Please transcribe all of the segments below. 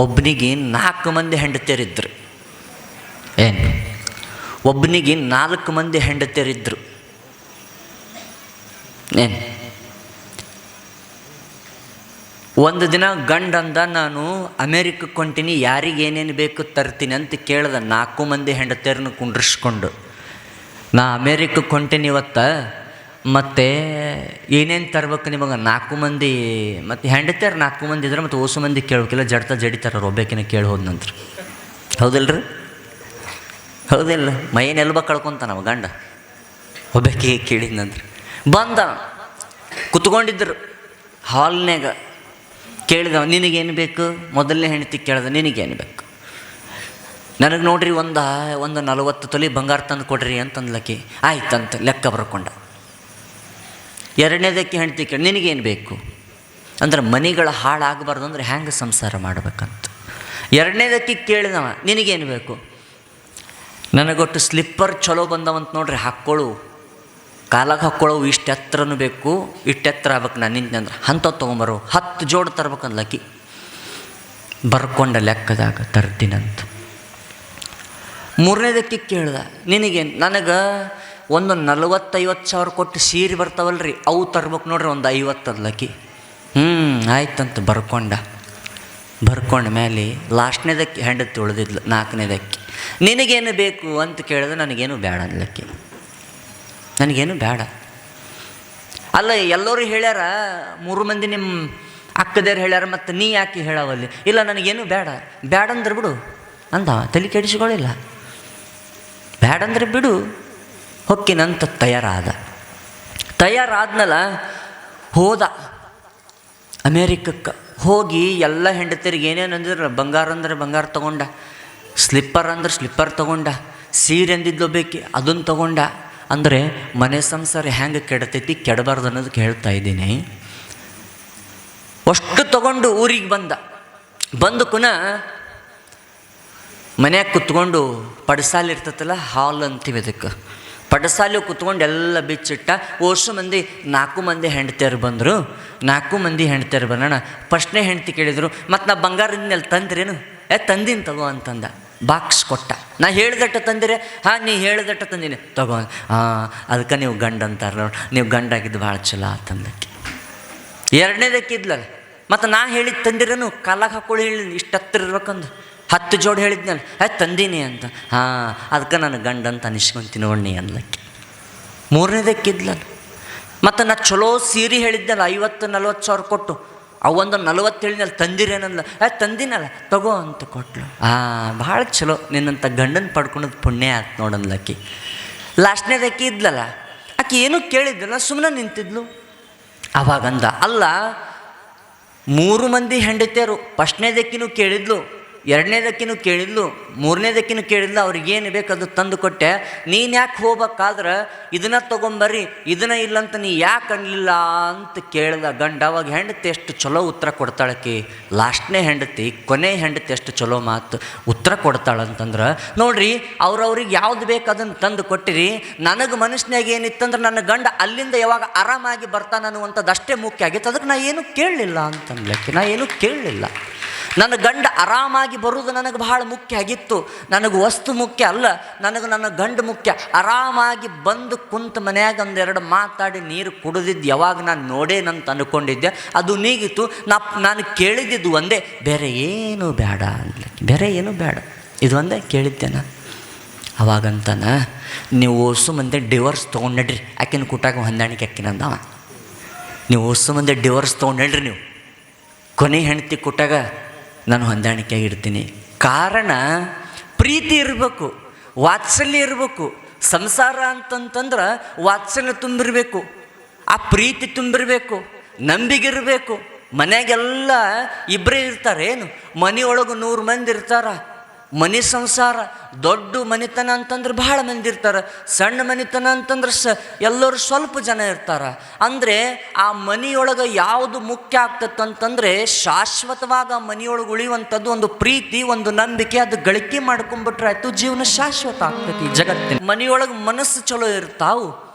ಒಬ್ಬನಿಗೆ ನಾಲ್ಕು ಮಂದಿ ಹೆಂಡತಿಯರಿದ್ದರು ಏನು? ಒಬ್ಬನಿಗೆ ನಾಲ್ಕು ಮಂದಿ ಹೆಂಡತಿಯರಿದ್ದರು ಏನು? ಒಂದು ದಿನ ಗಂಡಂದ, ನಾನು ಅಮೇರಿಕಕ್ಕೆ ಹೊಂಟೀನಿ, ಯಾರಿಗೆ ಏನೇನು ಬೇಕು ತರ್ತೀನಿ ಅಂತ ಕೇಳ್ದೆ ನಾಲ್ಕು ಮಂದಿ ಹೆಂಡತಿಯರನ್ನು ಕುಂಡ್ರಿಸ್ಕೊಂಡು, ನಾ ಅಮೇರಿಕಕ್ಕೆ ಹೊಂಟೀನಿ ಇವತ್ತು ಮತ್ತು ಏನೇನು ತರ್ಬೇಕು ನಿಮಗೆ? ನಾಲ್ಕು ಮಂದಿ, ಮತ್ತು ಹೆಂಡತಿಯರು ನಾಲ್ಕು ಮಂದಿ ಇದ್ರೆ ಮತ್ತು ಓಸು ಮಂದಿ ಕೇಳ್ಬೇಕಿಲ್ಲ, ಜಡ್ತ ಜಡಿತಾರ ಒಬ್ಬೇಕಿನ ಕೇಳಿ ಹೋದ ನಂತರ. ಹೌದಿಲ್ರಿ? ಹೌದಿಲ್ಲ. ಮೈಯನ್ ಎಲ್ಬ ಕಳ್ಕೊಂತ ನಾವು ಗಂಡ? ಒಬ್ಬಾಕಿಗೆ ಕೇಳಿದ ನಂತರ. ಬಂದ ಕುತ್ಕೊಂಡಿದ್ರು. ಹಾಲ್ನ್ಯಾಗ ಕೇಳಿದ ನಿನಗೇನು ಬೇಕು? ಮೊದಲನೇ ಹೆಂಡತಿ ಕೇಳ್ದ, ನಿನಗೇನು ಬೇಕು? ನನಗೆ ನೋಡ್ರಿ ಒಂದು ಒಂದು ನಲವತ್ತು ತೊಲಿ ಬಂಗಾರ ತಂದು ಕೊಡ್ರಿ ಅಂತಂದ್ಲಕ್ಕಿ ಆಯ್ತಂತ ಲೆಕ್ಕ ಬರ್ಕೊಂಡ. ಎರಡನೇದಕ್ಕೆ ಹೆಂಡತಿ ಕೇಳಿ, ನಿನಗೇನು ಬೇಕು? ಅಂದ್ರೆ ಮನೆಗಳು ಹಾಳಾಗಬಾರ್ದು ಅಂದ್ರೆ ಹೆಂಗೆ ಸಂಸಾರ ಮಾಡ್ಬೇಕಂತ. ಎರಡನೇದಕ್ಕೆ ಕೇಳಿದವ, ನಿನಗೇನು ಬೇಕು? ನನಗೊಟ್ಟು ಸ್ಲಿಪ್ಪರ್ ಚಲೋ ಬಂದವಂತ ನೋಡ್ರಿ, ಹಾಕ್ಕೊಳು. ಕಾಲಾಗ ಹಾಕ್ಕೊಳ್ಳೋ ಇಷ್ಟು ಎತ್ತರನೂ ಬೇಕು ಇಷ್ಟು ಎತ್ತರ ಆಗ್ಬೇಕು ನಾನು ನಿಂತಂದ್ರೆ ಹಂತ ತೊಗೊಂಬರು, ಹತ್ತು ಜೋಡು ತರ್ಬೇಕಂದ್ಲಕ್ಕಿ ಬರ್ಕೊಂಡ ಲೆಕ್ಕದಾಗ ತರ್ತೀನಂತ. ಮೂರನೇದಕ್ಕೆ ಕೇಳ್ದ ನಿನಗೆ ನನಗೆ ಒಂದು ನಲವತ್ತೈವತ್ತು ಸಾವಿರ ಕೊಟ್ಟು ಸೀರೆ ಬರ್ತಾವಲ್ರಿ, ಅವು ತರ್ಬೇಕು ನೋಡ್ರಿ, ಒಂದು ಐವತ್ತು ಅದ್ಲಕ್ಕಿ. ಹ್ಞೂ ಆಯ್ತಂತ, ಬರ್ಕೊಂಡ. ಬರ್ಕೊಂಡ ಮೇಲೆ ಲಾಸ್ಟ್ನೇದಕ್ಕೆ ಹೆಂಡತಿ ಉಳಿದಿದ್ಲು, ನಾಲ್ಕನೇದಕ್ಕೆ. ನಿನಗೇನು ಬೇಕು ಅಂತ ಕೇಳಿದ್ರೆ ನನಗೇನು ಬೇಡ ಅನ್ಲಕ್ಕಿ ನನಗೇನು ಬೇಡ ಅಲ್ಲ, ಎಲ್ಲರೂ ಹೇಳ್ಯಾರ, ಮೂರು ಮಂದಿ ನಿಮ್ಮ ಅಕ್ಕದೇರು ಹೇಳ್ಯಾರ, ಮತ್ತು ನೀ ಯಾಕೆ ಹೇಳಾವಲ್ಲಿ? ಇಲ್ಲ, ನನಗೇನು ಬೇಡ ಬೇಡ ಅಂದ್ರೆ ಬಿಡು ಅಂದ ತಲೆ ಕೆಡಿಸ್ಕೊಳ್ಳಿಲ್ಲ. ಬೇಡ ಅಂದ್ರೆ ಬಿಡು. ಹೊಕ್ಕಿನಂತ ತಯಾರಾದ. ತಯಾರಾದ್ಮೇಲೆ ಹೋದ. ಅಮೇರಿಕಕ್ಕೆ ಹೋಗಿ ಎಲ್ಲ ಹೆಂಡತಿರಿಗೆ ಏನೇನು ಅಂದ್ರೆ ಬಂಗಾರ ಅಂದ್ರೆ ಬಂಗಾರ ತಗೊಂಡ, ಸ್ಲಿಪ್ಪರ್ ಅಂದ್ರೆ ಸ್ಲಿಪ್ಪರ್ ತಗೊಂಡ, ಸೀರೆ ಅಂದಿದ್ಲು ಬೇಕಿ ಅದನ್ನು ತಗೊಂಡ. ಅಂದರೆ ಮನೆ ಸಂಸಾರ ಹೆಂಗೆ ಕೆಡತೈತಿ, ಕೆಡಬಾರ್ದು ಅನ್ನೋದಕ್ಕೆ ಹೇಳ್ತಾ ಇದ್ದೀನಿ. ಅಷ್ಟು ತಗೊಂಡು ಊರಿಗೆ ಬಂದ. ಬಂದು ಪುನಃ ಮನ್ಯಾಗ ಕುತ್ಕೊಂಡು ಪಡಿಸಾಲಿರ್ತತಲ್ಲ ಹಾಲ್ ಅಂತೀವಿ ಅದಕ್ಕೆ. ಪಡಸಾಲಿ ಕುತ್ಕೊಂಡು ಎಲ್ಲ ಬಿಚ್ಚಿಟ್ಟ ವರ್ಷ ಮಂದಿ, ನಾಲ್ಕು ಮಂದಿ ಹೆಂಡ್ತಿಯರು ಬಂದರು. ನಾಲ್ಕು ಮಂದಿ ಹೆಂಡ್ತಿಯರು ಬರೋಣ ಫಸ್ಟ್ನೇ ಹೆಂಡ್ತಿ ಕೇಳಿದರು ಮತ್ತು ನಾ ಬಂಗಾರದಿಂದ ತಂದ್ರೇನು? ಏ, ತಂದಿನ ತಗೋ ಅಂತಂದ. ಬಾಕ್ಸ್ ಕೊಟ್ಟ. ನಾ ಹೇಳ್ದಟ್ಟ ತಂದಿರೆ. ಹಾಂ, ನೀ ಹೇಳ್ದಟ್ಟ ತಂದಿನಿ. ತಗೋ. ಹಾಂ ಅದಕ್ಕೆ ನೀವು ಗಂಡ ಅಂತಾರ ನೀವು ಗಂಡಾಗಿದ್ದು ಭಾಳ ಚಲೋ ಆತಂದಕ್ಕೆ ಎರಡನೇದಕ್ಕೆ ಇದ್ಲಲ್ಲ ಮತ್ತು ನಾ ಹೇಳಿದ ತಂದಿರನು, ಕಾಲಾಗ ಹಾಕೊಳ್ಳಿ ಹೇಳಿ ಇಷ್ಟು ಇರ್ಬೇಕಂದು ಹತ್ತು ಜೋಡಿ ಹೇಳಿದ್ನಲ್ಲ, ಏ ತಂದೀನಿ ಅಂತ. ಹಾಂ ಅದಕ್ಕೆ ನನ್ನ ಗಂಡ ಅಂತ ಅನಿಸ್ಕೊಂತೀನಿ ನೋಡ್ನಿ ಅನ್ಲಕ್ಕೆ ಮೂರನೇದಕ್ಕೆ ಇದ್ಲಲ್ಲ ಮತ್ತು ನಾ ಚಲೋ ಸೀರೆ ಹೇಳಿದ್ನಲ್ಲ, ಐವತ್ತು, ನಲ್ವತ್ತು ಸಾವಿರ ಕೊಟ್ಟು. ಅವೊಂದು ನಲ್ವತ್ತು ಹೇಳಿದ್ನಲ್ಲ, ತಂದಿರೇನಲ್ಲ. ಏ ತಂದಿನಲ್ಲ, ತಗೋ ಅಂತ ಕೊಟ್ಲು. ಹಾಂ, ಭಾಳ ಚಲೋ. ನಿನ್ನಂಥ ಗಂಡನ ಪಡ್ಕೊಳೋದು ಪುಣ್ಯ ಆಯ್ತು ನೋಡನ್ಲಕ್ಕಿ ಲಾಸ್ಟ್ನೇದಕ್ಕೆ ಇದ್ಲಲ್ಲ, ಆಕೆ ಏನು ಕೇಳಿದ್ದಲ್ಲ ಸುಮ್ಮನೆ ನಿಂತಿದ್ಲು. ಅವಾಗಂದ, ಅಲ್ಲ, ಮೂರು ಮಂದಿ ಹೆಂಡತಿಯರು, ಫಸ್ಟ್ನೇದಕ್ಕಿನೂ ಕೇಳಿದ್ಲು. ಎರಡನೇದಕ್ಕಿನೂ ಕೇಳಿದ್ಲು ಮೂರನೇದಕ್ಕಿನೂ ಕೇಳಿದ್ಲು, ಅವ್ರಿಗೇನು ಬೇಕು ಅದು ತಂದು ಕೊಟ್ಟೆ. ನೀನು ಯಾಕೆ ಹೋಗ್ಬೇಕಾದ್ರೆ, ಇದನ್ನ ತೊಗೊಂಬರ್ರಿ, ಇದನ್ನ ಇಲ್ಲಂತ ನೀ ಯಾಕೆ ಅನ್ಲಿಲ್ಲ ಅಂತ ಕೇಳಿದ ಗಂಡ, ಅವಾಗ ಹೆಂಡತಿ ಎಷ್ಟು ಚಲೋ ಉತ್ತರ ಕೊಡ್ತಾಳಕಿ ಲಾಸ್ಟ್ನೇ ಹೆಂಡತಿ, ಕೊನೆ ಹೆಂಡತಿ ಎಷ್ಟು ಚಲೋ ಮಾತು ಉತ್ತರ ಕೊಡ್ತಾಳಂತಂದ್ರೆ, ನೋಡ್ರಿ, ಅವ್ರವ್ರಿಗೆ ಯಾವ್ದು ಬೇಕು ಅದನ್ನು ತಂದು ಕೊಟ್ಟಿರಿ, ನನಗೆ ಮನಸ್ಸಿನಾಗ ಏನಿತ್ತಂದ್ರೆ ನನ್ನ ಗಂಡ ಅಲ್ಲಿಂದ ಯಾವಾಗ ಆರಾಮಾಗಿ ಬರ್ತಾನ ಅನ್ನುವಂಥದ್ದು ಅಷ್ಟೇ ಮುಖ್ಯ ಆಗಿತ್ತು ಅದಕ್ಕೆ ನಾ ಏನು ಕೇಳಲಿಲ್ಲ ಅಂತನ್ಲಕ್ಕೆ ನಾ ಏನು ಕೇಳಲಿಲ್ಲ. ನನ್ನ ಗಂಡ ಆರಾಮಾಗಿ ಬರುವುದು ನನಗೆ ಬಹಳ ಮುಖ್ಯ ಆಗಿತ್ತು. ನನಗೆ ವಸ್ತು ಮುಖ್ಯ ಅಲ್ಲ, ನನಗೆ ನನ್ನ ಗಂಡ ಮುಖ್ಯ. ಆರಾಮಾಗಿ ಬಂದು ಕುಂತ ಮನ್ಯಾಗ ಒಂದೆರಡು ಮಾತಾಡಿ ನೀರು ಕುಡಿದಿದ್ದು ಯಾವಾಗ ನಾನು ನೋಡೇನಂತ ಅಂದ್ಕೊಂಡಿದ್ದೆ ಅದು ನೀಗಿತ್ತು ನಾ ನಾನು ಕೇಳಿದ್ದು ಒಂದೇ, ಬೇರೆ ಏನು ಬೇಡ ಅನ್ಲಿಕ್ಕೆ ಬೇರೆ ಏನೂ ಬೇಡ. ಇದು ಒಂದೇ ಕೇಳಿದ್ದೆ ನಾನು. ಅವಾಗಂತಾನ, ನೀವು ಓಸು ಮಂದಿ ಡಿವೋರ್ಸ್ ತೊಗೊಂಡು ನಡ್ರಿ ಆಕಿನ ಕುಟಾಗ ಹೊಂದಾಣಿಕೆ ಅಕ್ಕಿನಂದವ ನೀವು ಓಸು ಮಂದಿ ಡಿವೋರ್ಸ್ ತೊಗೊಂಡು ನಡ್ರಿ ನೀವು. ಕೊನೆ ಹೆಂಡತಿ ಕೊಟ್ಟಾಗ ನಾನು ಹೊಂದಾಣಿಕೆಯಾಗಿ ಇರ್ತೀನಿ ಕಾರಣ, ಪ್ರೀತಿ ಇರಬೇಕು, ವಾತ್ಸಲ್ಯ ಇರಬೇಕು, ಸಂಸಾರ ಅಂತಂತಂದ್ರೆ ವಾತ್ಸಲ್ಯ ತುಂಬಿರಬೇಕು, ಆ ಪ್ರೀತಿ ತುಂಬಿರಬೇಕು, ನಂಬಿಗಿರಬೇಕು ಮನೆಗೆಲ್ಲ ಇಬ್ಬರೇ ಇರ್ತಾರೆ. ಏನು? ಮನೆಯೊಳಗೆ ನೂರು ಮಂದಿ ಇರ್ತಾರ. ಮನೆ ಸಂಸಾರ, ದೊಡ್ಡ ಮನೆತನ ಅಂತಂದ್ರೆ ಬಹಳ ಮಂದಿ ಇರ್ತಾರೆ, ಸಣ್ಣ ಮನೆತನ ಅಂತಂದ್ರೆ ಸ, ಎಲ್ಲರೂ ಸ್ವಲ್ಪ ಜನ ಇರ್ತಾರೆ. ಅಂದರೆ ಆ ಮನೆಯೊಳಗೆ ಯಾವುದು ಮುಖ್ಯ ಆಗ್ತತ್ತಂತಂದರೆ ಶಾಶ್ವತವಾಗಿ ಆ ಮನೆಯೊಳಗೆ ಉಳಿಯುವಂಥದ್ದು ಒಂದು ಪ್ರೀತಿ, ಒಂದು ನಂಬಿಕೆ, ಅದು ಗಳಿಕೆ ಮಾಡ್ಕೊಂಡ್ಬಿಟ್ರೆ ಆಯಿತು ಜೀವನ ಶಾಶ್ವತ ಆಗ್ತೈತಿ ಜಗತ್ತಿನ. ಮನೆಯೊಳಗೆ ಮನಸ್ಸು ಚಲೋ ಇರ್ತಾವು.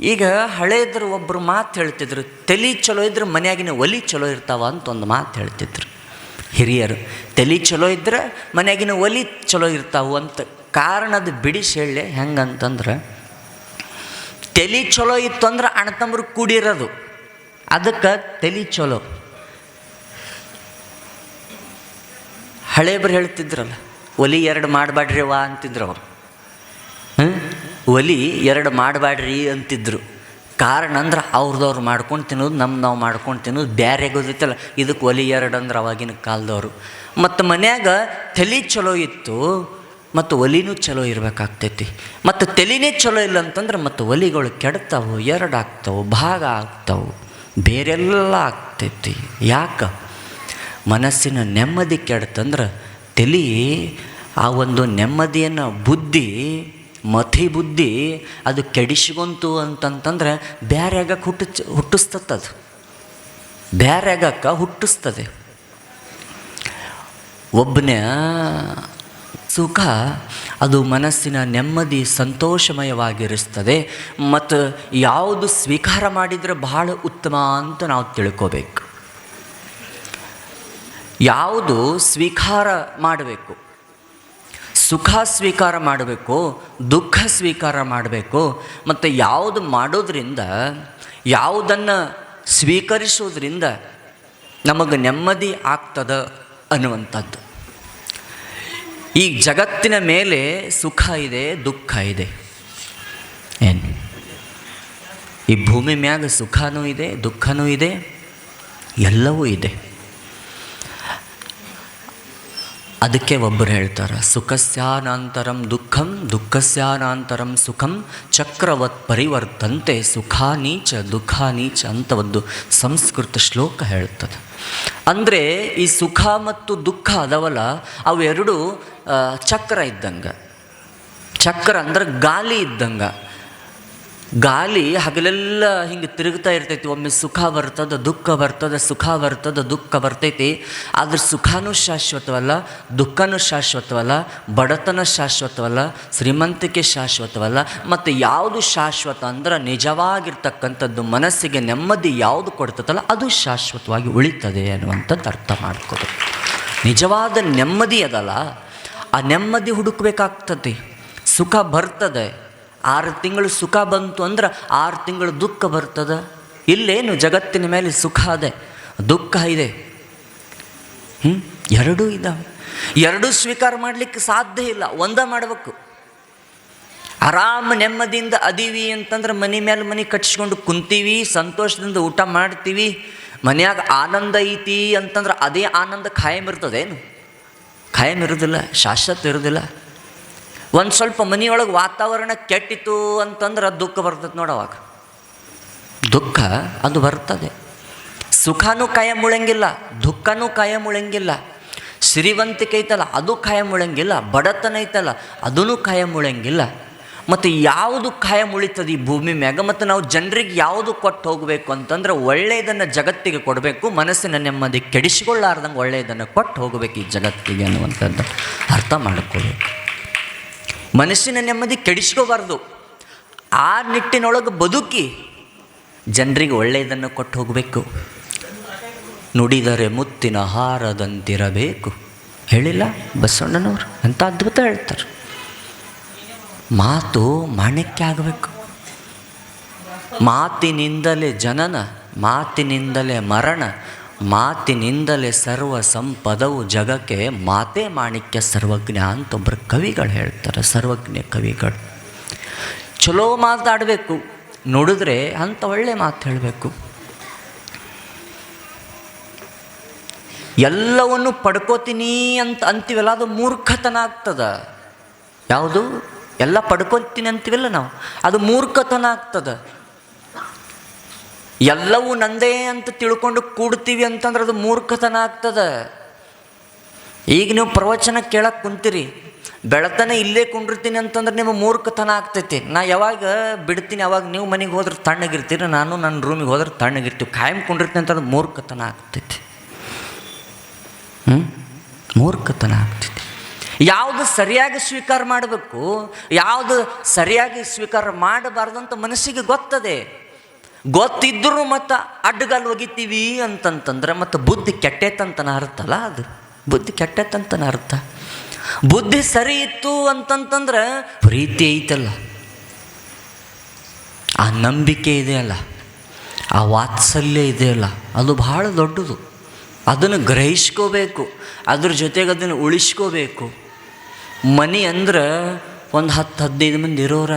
ಈಗ ಹಳೇದ್ರು ಒಬ್ಬರು ಮಾತು ಹೇಳ್ತಿದ್ರು, ತಲೆ ಚಲೋ ಇದ್ರೆ ಮನೆಯಾಗಿನ ಒಲಿ ಚಲೋ ಇರ್ತಾವ ಅಂತ ಒಂದು ಮಾತು ಹೇಳ್ತಿದ್ರು. ಹಿರಿಯರು, ತಲೆ ಚಲೋ ಇದ್ರೆ ಮನೆಯಾಗಿನ ಒಲಿ ಚಲೋ ಇರ್ತಾವು ಅಂತ ಕಾರಣದ ಬಿಡಿಸಿ ಹೇಳಿ ಹೆಂಗಂತಂದ್ರೆ ತಲೆ ಚಲೋ ಇತ್ತು ಅಂದ್ರೆ ಅಣ್ಣತಮ್ಮರು ಕೂಡಿರೋದು. ಅದಕ್ಕೆ ತಲೆ ಚಲೋ. ಹಳೇಬ್ರು ಹೇಳ್ತಿದ್ರಲ್ಲ, ಒಲಿ ಎರಡು ಮಾಡಬೇಡ್ರಿ ವಾ ಅಂತಿದ್ರು ಅವರು. ಹ್ಞೂ ಒಲಿ ಎರಡು ಮಾಡಬೇಡ್ರಿ ಅಂತಿದ್ರು. ಕಾರಣ ಅಂದ್ರೆ ಅವ್ರದವ್ರು ಮಾಡ್ಕೊಂಡು ತಿನ್ನೋದು ನಮ್ಮ ನಾವು ಮಾಡ್ಕೊಂಡು ತಿನ್ನೋದು ಬೇರೆ ಗೊತ್ತಿತ್ತಲ್ಲ ಇದಕ್ಕೆ ಒಲಿ ಎರಡು ಅಂದ್ರೆ ಅವಾಗಿನ ಕಾಲದವರು. ಮತ್ತು ಮನ್ಯಾಗ ತಲೆ ಚಲೋ ಇತ್ತು, ಮತ್ತು ಒಲಿನೂ ಚಲೋ ಇರಬೇಕಾಗ್ತೈತಿ. ಮತ್ತು ತಲೆನೇ ಚಲೋ ಇಲ್ಲ ಅಂತಂದ್ರೆ ಮತ್ತು ಒಲಿಗಳು ಕೆಡ್ತಾವೆ, ಎರಡು ಆಗ್ತಾವು, ಭಾಗ ಆಗ್ತಾವೆ, ಬೇರೆಲ್ಲ ಆಗ್ತೈತಿ. ಯಾಕೆ? ಮನಸ್ಸಿನ ನೆಮ್ಮದಿ ಕೆಡ್ತಂದ್ರೆ ತಲೆ ಆ ಒಂದು ನೆಮ್ಮದಿಯನ್ನು, ಬುದ್ಧಿ ಮತಿ ಬುದ್ಧಿ ಅದು ಕೆಡಿಸ್ಕೊಂತು ಅಂತಂತಂದ್ರೆ ಬ್ಯಾರೆ ಆಗಕ್ಕೆ ಹುಟ್ಟಿಸ್ ಅದು ಬೇರೆ ಆಗಕ್ಕೆ ಹುಟ್ಟಿಸ್ತದೆ. ಒಬ್ಬನೇ ಸುಖ ಅದು ಮನಸ್ಸಿನ ನೆಮ್ಮದಿ ಸಂತೋಷಮಯವಾಗಿರಿಸ್ತದೆ ಮತ್ತು ಯಾವುದು ಸ್ವೀಕಾರ ಮಾಡಿದರೆ ಬಹಳ ಉತ್ತಮ ಅಂತ ನಾವು ತಿಳ್ಕೋಬೇಕು. ಯಾವುದು ಸ್ವೀಕಾರ ಮಾಡಬೇಕು. ಸುಖ ಸ್ವೀಕಾರ ಮಾಡಬೇಕು, ದುಃಖ ಸ್ವೀಕಾರ ಮಾಡಬೇಕು, ಮತ್ತು ಯಾವುದು ಮಾಡೋದ್ರಿಂದ, ಯಾವುದನ್ನು ಸ್ವೀಕರಿಸೋದ್ರಿಂದ ನಮಗೆ ನೆಮ್ಮದಿ ಆಗ್ತದ ಅನ್ನುವಂಥದ್ದು. ಈ ಜಗತ್ತಿನ ಮೇಲೆ ಸುಖ ಇದೆ, ದುಃಖ ಇದೆ. ಏನು? ಈ ಭೂಮಿ ಮ್ಯಾಗ ಸುಖನೂ ಇದೆ, ದುಃಖನೂ ಇದೆ, ಎಲ್ಲವೂ ಇದೆ. ಅದಕ್ಕೆ ಒಬ್ಬರು ಹೇಳ್ತಾರೆ, ಸುಖಸ್ಯಾನಂತರಂ ದುಃಖಂ, ದುಃಖಸ್ಯಾನಂತರಂ ಸುಖಂ, ಚಕ್ರವತ್ ಪರಿವರ್ತಂತೆ ಸುಖಾನೀಚ ದುಃಖಾನೀಚ ಅಂತ ಒಂದು ಸಂಸ್ಕೃತ ಶ್ಲೋಕ ಹೇಳ್ತದೆ. ಅಂದರೆ ಈ ಸುಖ ಮತ್ತು ದುಃಖ ಅದವಲ್ಲ ಅವೆರಡು ಚಕ್ರ ಇದ್ದಂಗೆ. ಚಕ್ರ ಅಂದ್ರೆ ಗಾಲಿ ಇದ್ದಂಗೆ. ಗಾಲಿ ಹಗಲೆಲ್ಲ ಹಿಂಗೆ ತಿರುಗ್ತಾ ಇರ್ತೈತಿ. ಒಮ್ಮೆ ಸುಖ ಬರ್ತದ, ದುಃಖ ಬರ್ತದ, ಸುಖ ಬರ್ತದ, ದುಃಖ ಬರ್ತೈತಿ. ಆದ್ರೆ ಸುಖನೂ ಶಾಶ್ವತವಲ್ಲ, ದುಃಖನೂ ಶಾಶ್ವತವಲ್ಲ, ಬಡತನ ಶಾಶ್ವತವಲ್ಲ, ಶ್ರೀಮಂತಿಕೆ ಶಾಶ್ವತವಲ್ಲ. ಮತ್ತು ಯಾವುದು ಶಾಶ್ವತ ಅಂದ್ರೆ ನಿಜವಾಗಿರ್ತಕ್ಕಂಥದ್ದು ಮನಸ್ಸಿಗೆ ನೆಮ್ಮದಿ ಯಾವುದು ಕೊಡ್ತದಲ್ಲ, ಅದು ಶಾಶ್ವತವಾಗಿ ಉಳಿತದೆ ಅನ್ನುವಂಥದ್ದು ಅರ್ಥ ಮಾಡ್ಕೋದು ನಿಜವಾದ ನೆಮ್ಮದಿ ಅದಲ್ಲ. ಆ ನೆಮ್ಮದಿ ಹುಡುಕಬೇಕಾಗ್ತದೆ. ಸುಖ ಬರ್ತದೆ. ಆರು ತಿಂಗಳು ಸುಖ ಬಂತು ಅಂದ್ರೆ ಆರು ತಿಂಗಳು ದುಃಖ ಬರ್ತದೆ. ಇಲ್ಲೇನು ಜಗತ್ತಿನ ಮೇಲೆ ಸುಖ ಇದೆ ದುಃಖ ಇದೆ. ಹ್ಞೂ ಎರಡೂ ಇದ್ದಾವೆ ಎರಡೂ ಸ್ವೀಕಾರ ಮಾಡಲಿಕ್ಕೆ ಸಾಧ್ಯ ಇಲ್ಲ. ಒಂದ ಮಾಡಬೇಕು. ಆರಾಮ ನೆಮ್ಮದಿಯಿಂದ ಅದೀವಿ ಅಂತಂದ್ರೆ ಮನೆ ಮೇಲೆ ಮನೆ ಕಟ್ಸ್ಕೊಂಡು ಕುಂತೀವಿ, ಸಂತೋಷದಿಂದ ಊಟ ಮಾಡ್ತೀವಿ, ಮನೆಯಾಗ ಆನಂದ ಐತಿ ಅಂತಂದ್ರೆ ಅದೇ ಆನಂದ ಖಾಯಂ ಇರ್ತದೇನು? ಖಾಯಂ ಇರೋದಿಲ್ಲ, ಶಾಶ್ವತ ಇರೋದಿಲ್ಲ. ಒಂದು ಸ್ವಲ್ಪ ಮನೆಯೊಳಗೆ ವಾತಾವರಣ ಕೆಟ್ಟಿತ್ತು ಅಂತಂದ್ರೆ ಅದು ದುಃಖ ಬರ್ತದೆ ನೋಡವಾಗ ದುಃಖ, ಅದು ಬರ್ತದೆ. ಸುಖನೂ ಕಾಯಂ ಉಳಂಗಿಲ್ಲ ದುಃಖನೂ ಕಾಯಂ ಉಳಂಗಿಲ್ಲ ಸಿರಿವಂತಿಕೆ ಐತಲ್ಲ, ಅದು ಕಾಯಂ ಉಳಂಗಿಲ್ಲ ಬಡತನ ಐತಲ್ಲ ಅದೂ ಕಾಯಂ ಉಳಂಗಿಲ್ಲ ಮತ್ತು ಯಾವುದು ಕಾಯಂ ಉಳಿತದೆ ಈ ಭೂಮಿ ಮ್ಯಾಗ? ಮತ್ತು ನಾವು ಜನರಿಗೆ ಯಾವುದು ಕೊಟ್ಟು ಹೋಗಬೇಕು ಅಂತಂದ್ರೆ ಒಳ್ಳೆಯದನ್ನು ಜಗತ್ತಿಗೆ ಕೊಡಬೇಕು, ಮನಸ್ಸಿನ ನೆಮ್ಮದಿ ಕೆಡಿಸಿಕೊಳ್ಳಾರ್ದಂಗೆ ಒಳ್ಳೆಯದನ್ನು ಕೊಟ್ಟು ಹೋಗಬೇಕು ಈ ಜಗತ್ತಿಗೆ ಅನ್ನುವಂಥದ್ದು ಅರ್ಥ ಮಾಡಿಕೊಳ್ಳಬೇಕು ಮನಸ್ಸಿನ ನೆಮ್ಮದಿ ಕೆಡಿಸ್ಕೋಬಾರ್ದು. ಆ ನಿಟ್ಟಿನೊಳಗೆ ಬದುಕಿ ಜನರಿಗೆ ಒಳ್ಳೆಯದನ್ನು ಕೊಟ್ಟು ಹೋಗಬೇಕು. ನುಡಿದರೆ ಮುತ್ತಿನ ಹಾರದಂತಿರಬೇಕು. ಹೇಳಿಲ್ಲ? ಬಸವಣ್ಣನವರು ಅಂತ ಅದ್ಭುತ ಹೇಳ್ತಾರೆ. ಮಾತು ಮಾಣಿಕ್ಯ ಆಗಬೇಕು. ಮಾತಿನಿಂದಲೇ ಜನನ, ಮಾತಿನಿಂದಲೇ ಮರಣ ಮಾತಿನಿಂದಲೇ ಸರ್ವ ಸಂಪದವು ಜಗಕ್ಕೆ ಮಾತೇ ಮಾಣಿಕ್ಯ ಸರ್ವಜ್ಞ ಅಂತ ಒಬ್ಬರು ಕವಿಗಳು ಹೇಳ್ತಾರೆ, ಸರ್ವಜ್ಞ ಕವಿಗಳು. ಚಲೋ ಮಾತಾಡಬೇಕು ನೋಡಿದ್ರೆ ಅಂಥ ಒಳ್ಳೆ ಮಾತು ಹೇಳಬೇಕು. ಎಲ್ಲವನ್ನು ಪಡ್ಕೋತೀನಿ ಅಂತ ಅಂತೀವಲ್ಲ, ಅದು ಮೂರ್ಖತನ ಆಗ್ತದ. ಯಾವುದು? ಎಲ್ಲ ಪಡ್ಕೊತೀನಿ ಅಂತೀವಲ್ಲ ನಾವು, ಅದು ಮೂರ್ಖತನ ಆಗ್ತದ. ಎಲ್ಲವೂ ನಂದೇ ಅಂತ ತಿಳ್ಕೊಂಡು ಕೂಡ್ತೀವಿ ಅಂತಂದ್ರೆ ಅದು ಮೂರ್ಖತನ ಆಗ್ತದ. ಈಗ ನೀವು ಪ್ರವಚನ ಕೇಳಕ್ಕೆ ಕುಂತೀರಿ, ಬೆಳತನ ಇಲ್ಲೇ ಕುಂಡಿರ್ತೀನಿ ಅಂತಂದ್ರೆ ನಿಮ್ಮ ಮೂರ್ಖತನ ಆಗ್ತೈತಿ. ನಾ ಯಾವಾಗ ಬಿಡ್ತೀನಿ, ಅವಾಗ ನೀವು ಮನೆಗೆ ಹೋದ್ರೆ ತಣ್ಣಗಿರ್ತೀರಿ, ನಾನು ನನ್ನ ರೂಮಿಗೆ ಹೋದ್ರೆ ತಣ್ಣಗಿರ್ತೀವಿ. ಖಾಯಂ ಕುಂಡಿರ್ತೀನಿ ಅಂತಂದ್ರೆ ಮೂರ್ಖತನ ಆಗ್ತೈತಿ. ಹ್ಞೂ ಮೂರ್ಖತನ ಆಗ್ತೈತಿ. ಯಾವುದು ಸರಿಯಾಗಿ ಸ್ವೀಕಾರ ಮಾಡಬೇಕು, ಯಾವುದು ಸರಿಯಾಗಿ ಸ್ವೀಕಾರ ಮಾಡಬಾರ್ದು ಅಂತ ಮನಸ್ಸಿಗೆ ಗೊತ್ತದೆ. ಗೊತ್ತಿದ್ದರೂ ಮತ್ತು ಅಡ್ಡಗಾಲು ಒಗಿತೀವಿ ಅಂತಂತಂದ್ರೆ ಮತ್ತು ಬುದ್ಧಿ ಕೆಟ್ಟೈತಂತನ ಅರ್ಥಲ್ಲ ಅದು. ಬುದ್ಧಿ ಕೆಟ್ಟತ್ತಂತನ ಅರ್ಥ. ಬುದ್ಧಿ ಸರಿ ಇತ್ತು ಅಂತಂತಂದ್ರೆ ಪ್ರೀತಿ ಐತಲ್ಲ. ಆ ನಂಬಿಕೆ ಇದೆಯಲ್ಲ ಆ ವಾತ್ಸಲ್ಯ ಇದೆಯಲ್ಲ ಅದು ಬಹಳ ದೊಡ್ಡದು. ಅದನ್ನು ಗ್ರಹಿಸ್ಕೋಬೇಕು. ಅದ್ರ ಜೊತೆಗೆ ಅದನ್ನು ಉಳಿಸ್ಕೋಬೇಕು. ಮನೆ ಅಂದ್ರೆ ಒಂದು ಹತ್ತು ಹದಿನೈದು ಮಂದಿ ಇರೋರ.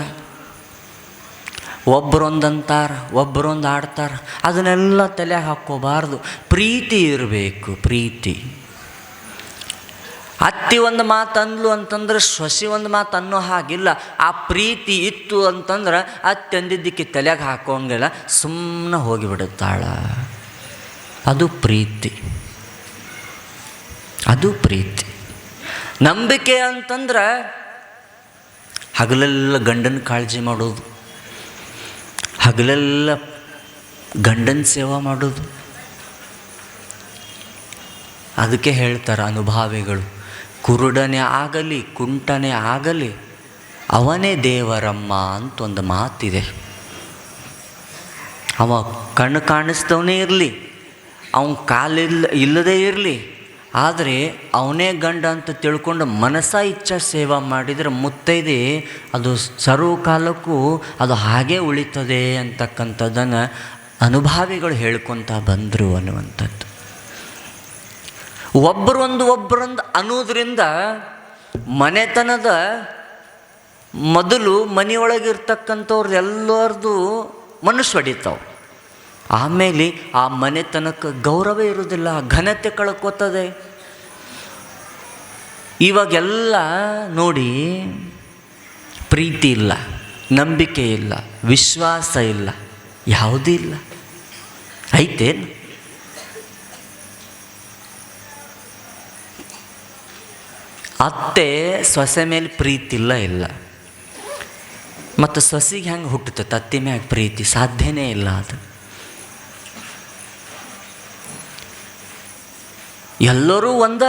ಒಬ್ಬರೊಂದು ಅಂತಾರ ಒಬ್ಬರೊಂದು ಆಡ್ತಾರ ಅದನ್ನೆಲ್ಲ ತಲೆ ಹಾಕ್ಕೋಬಾರ್ದು. ಪ್ರೀತಿ ಇರಬೇಕು, ಪ್ರೀತಿ. ಅತ್ತಿ ಒಂದು ಮಾತು ಅಂದ್ಲು ಅಂತಂದ್ರೆ, ಸೊಸಿ ಒಂದು ಮಾತು ಅನ್ನೋ ಹಾಗಿಲ್ಲ. ಆ ಪ್ರೀತಿ ಇತ್ತು ಅಂತಂದ್ರೆ, ಅತ್ತಿ ಅಂದಿದ್ದಕ್ಕೆ ತಲೆಗೆ ಹಾಕೋಂಗಿಲ್ಲ ಸುಮ್ಮನೆ ಹೋಗಿಬಿಡುತ್ತಾಳ. ಅದು ಪ್ರೀತಿ. ಅದು ಪ್ರೀತಿ. ನಂಬಿಕೆ ಅಂತಂದ್ರೆ, ಹಗಲೆಲ್ಲ ಗಂಡನ ಕಾಳಜಿ ಮಾಡೋದು. ಹಗಲೆಲ್ಲ ಗಂಡನ ಸೇವಾ ಮಾಡೋದು. ಅದಕ್ಕೆ ಹೇಳ್ತಾರೆ ಅನುಭಾವಿಗಳು, ಕುರುಡನೇ ಆಗಲಿ, ಕುಂಟನೆ ಆಗಲಿ, ಅವನೇ ದೇವರಮ್ಮ ಅಂತ ಒಂದು ಮಾತಿದೆ. ಅವ ಕಣ್ಣು ಕಾಣಿಸ್ತವನೇ ಇರಲಿ, ಅವನ ಕಾಲಿಲ್ಲ, ಇಲ್ಲದೇ ಇರಲಿ ಆದರೆ ಅವನೇ ಗಂಡ ಅಂತ ತಿಳ್ಕೊಂಡು ಮನಸ ಇಚ್ಛಾ ಸೇವಾ ಮಾಡಿದರೆ ಮುತ್ತೈದೆ, ಅದು ಸರ್ವಕಾಲಕ್ಕೂ ಅದು ಹಾಗೇ ಉಳಿತದೆ ಅಂತಕ್ಕಂಥದ್ದನ್ನು ಅನುಭಾವಿಗಳು ಹೇಳ್ಕೊತ ಬಂದರು ಅನ್ನುವಂಥದ್ದು. ಒಬ್ಬರೊಂದು ಒಬ್ಬರೊಂದು ಅನ್ನೋದ್ರಿಂದ ಮನೆತನದ ಮೊದಲು ಮನೆಯೊಳಗಿರ್ತಕ್ಕಂಥವ್ರದ್ದು ಎಲ್ಲರದು ಮನಸ್ಸು ಹೊಡಿತಾವೆ. ಆಮೇಲೆ ಆ ಮನೆತನಕ್ಕೆ ಗೌರವ ಇರೋದಿಲ್ಲ ಘನತೆ ಕಳ್ಕೋತದೆ. ಇವಾಗೆಲ್ಲ ನೋಡಿ ಪ್ರೀತಿ ಇಲ್ಲ, ನಂಬಿಕೆ ಇಲ್ಲ, ವಿಶ್ವಾಸ ಇಲ್ಲ, ಯಾವುದೂ ಇಲ್ಲ. ಐತೇನು? ಅತ್ತೆ ಸೊಸೆ ಮೇಲೆ ಪ್ರೀತಿ ಇಲ್ಲ ಇಲ್ಲ. ಮತ್ತು ಸೊಸಿಗೆ ಹೆಂಗೆ ಹುಟ್ಟುತ್ತೆ ಅತ್ತಿ ಮ್ಯಾಗ ಪ್ರೀತಿ ಸಾಧ್ಯನೇ ಇಲ್ಲ ಅದು. ಎಲ್ಲರೂ ಒಂದ.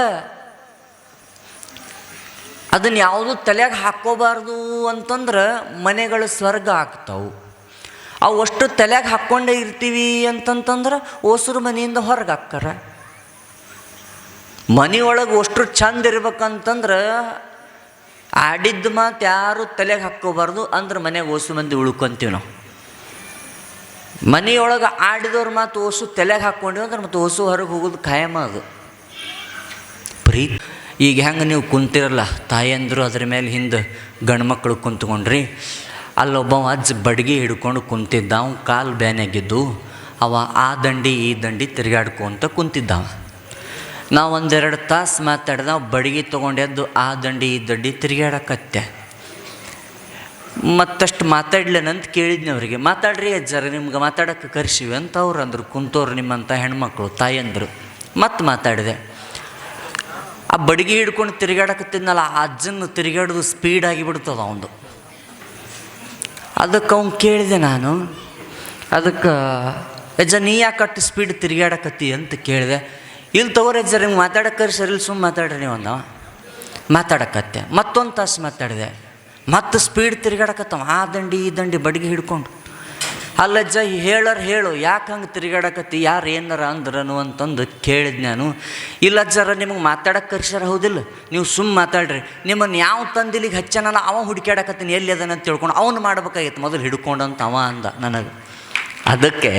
ಅದನ್ನು ಯಾವುದು ತಲೆಯಾಗ ಹಾಕ್ಕೋಬಾರ್ದು ಅಂತಂದ್ರೆ ಮನೆಗಳು ಸ್ವರ್ಗ ಆಗ್ತಾವು. ಅವು ಅಷ್ಟು ತಲೆಗೆ ಹಾಕ್ಕೊಂಡೇ ಇರ್ತೀವಿ ಅಂತಂತಂದ್ರೆ ಓಸರು ಮನೆಯಿಂದ ಹೊರಗೆ ಹಾಕ್ಕಾರ ಮನೆಯೊಳಗೆ ಅಷ್ಟು ಚಂದ ಇರ್ಬೇಕಂತಂದ್ರೆ ಆಡಿದ್ದ ಮಾತು ಯಾರು ತಲೆಗೆ ಹಾಕ್ಕೋಬಾರ್ದು ಅಂದ್ರೆ ಮನೆಗೆ ಓಸು ಮಂದಿ ಉಳ್ಕೊಂತೀವಿ ನಾವು. ಮನೆಯೊಳಗೆ ಆಡಿದವ್ರ ಮಾತು ಓಸು ತಲೆಗೆ ಹಾಕ್ಕೊಂಡಿವಿ ಅಂದ್ರೆ ಮತ್ತು ಓಸು ಹೊರಗೆ ಹೋಗೋದು ಖಾಯಮ ಅದು. ಈಗ ಹೆಂಗೆ ನೀವು ಕುಂತಿರಲ್ಲ, ತಾಯಂದರು ಅದ್ರ ಮೇಲೆ ಹಿಂದೆ ಗಂಡು ಮಕ್ಕಳು ಕುಂತ್ಕೊಂಡ್ರಿ. ಅಲ್ಲೊಬ್ಬ ಅಜ್ಜ ಬಡ್ಗಿ ಹಿಡ್ಕೊಂಡು ಕುಂತಿದ್ದ ಅವ ಕಾಲು ಬ್ಯಾನಾಗಿದ್ದು ಅವ ಆ ದಂಡಿ ಈ ದಂಡಿ ತಿರುಗಾಡ್ಕೊಂತ ಕುಂತಿದ್ದವ. ನಾವು ಒಂದೆರಡು ತಾಸು ಮಾತಾಡ್ದೆ ಬಡ್ಗಿ ತೊಗೊಂಡೆದ್ದು ಆ ದಂಡಿ ಈ ದಂಡಿ ತಿರುಗಾಡಕತ್ತೆ. ಮತ್ತಷ್ಟು ಮಾತಾಡ್ಲೇನಂತ ಕೇಳಿದ್ನಿ ಅವರಿಗೆ. ಮಾತಾಡ್ರಿ ಅಜ್ಜಾರ, ನಿಮ್ಗೆ ಮಾತಾಡೋಕೆ ಕರ್ಸಿವಿ ಅಂತ ಅವ್ರು ಅಂದರು ಕುಂತವ್ರು ನಿಮ್ಮಂಥ ಹೆಣ್ಮಕ್ಳು, ತಾಯಂದರು. ಮತ್ತೆ ಮಾತಾಡಿದೆ. ಆ ಬಡಿಗೆ ಹಿಡ್ಕೊಂಡು ತಿರುಗಾಡಕತ್ತಿದ್ನಲ್ಲ ಆ ಅಜ್ಜನ ತಿರುಗಾಡೋದು ಸ್ಪೀಡಾಗಿ ಬಿಡ್ತದ ಅವನು ಅದಕ್ಕೆ ಅವ್ನು ಕೇಳಿದೆ ನಾನು. ಅದಕ್ಕೆ ಅಜ್ಜ ನೀ ಯಾಕೆ ಅಟ್ಟು ಸ್ಪೀಡ್ ತಿರುಗಾಡಕತ್ತಿ? ಅಂತ ಕೇಳಿದೆ. ಇಲ್ಲಿ ತಗೋರಿ ಅಜ್ಜ ನಿಮ್ಗೆ ಮಾತಾಡಕ್ಕೆ ಸರಿ ಸುಮ್ಮನೆ ಮಾತಾಡ್ರಿ ನೀವು ಅಂದವ ಮಾತಾಡಕತ್ತೆ. ಮತ್ತೊಂದು ತಾಸು ಮಾತಾಡಿದೆ. ಮತ್ತೆ ಸ್ಪೀಡ್ ತಿರುಗಾಡಕತ್ತವ, ಆ ದಂಡಿ, ಈ ದಂಡಿ ಬಡಿಗೆ ಹಿಡ್ಕೊಂಡು. ಅಲ್ಲಜ್ಜ ಹೇಳರ್ ಹೇಳು, ಯಾಕೆ ಹಂಗೆ ತಿರುಗಾಡಕತ್ತಿ, ಯಾರು ಏನಾರ ಅಂದ್ರನು ಅಂತಂದು ಕೇಳಿದ್ ನಾನು. ಇಲ್ಲಜ್ಜರ ನಿಮಗೆ ಮಾತಾಡಕ್ಕೆ ಕರ್ಸ್ಯಾರ ಹೌದಿಲ್ಲ? ನೀವು ಸುಮ್ಮ ಮಾತಾಡ್ರಿ. ನಿಮ್ಮನ್ನು ಯಾವ ತಂದಿಲಿಗೆ ಹಚ್ಚನಲ್ಲ, ಅವ ಹುಡುಕ್ಯಾಡಕತ್ತೀನಿ, ಎಲ್ಲಿ ಅದನ್ನ ತಿಳ್ಕೊಂಡು, ಅವನು ಮಾಡ್ಬೇಕಾಗಿತ್ತು ಮೊದಲು ಹಿಡ್ಕೊಂಡಂತ ಅವ ಅಂದ ನನಗೆ. ಅದಕ್ಕೆ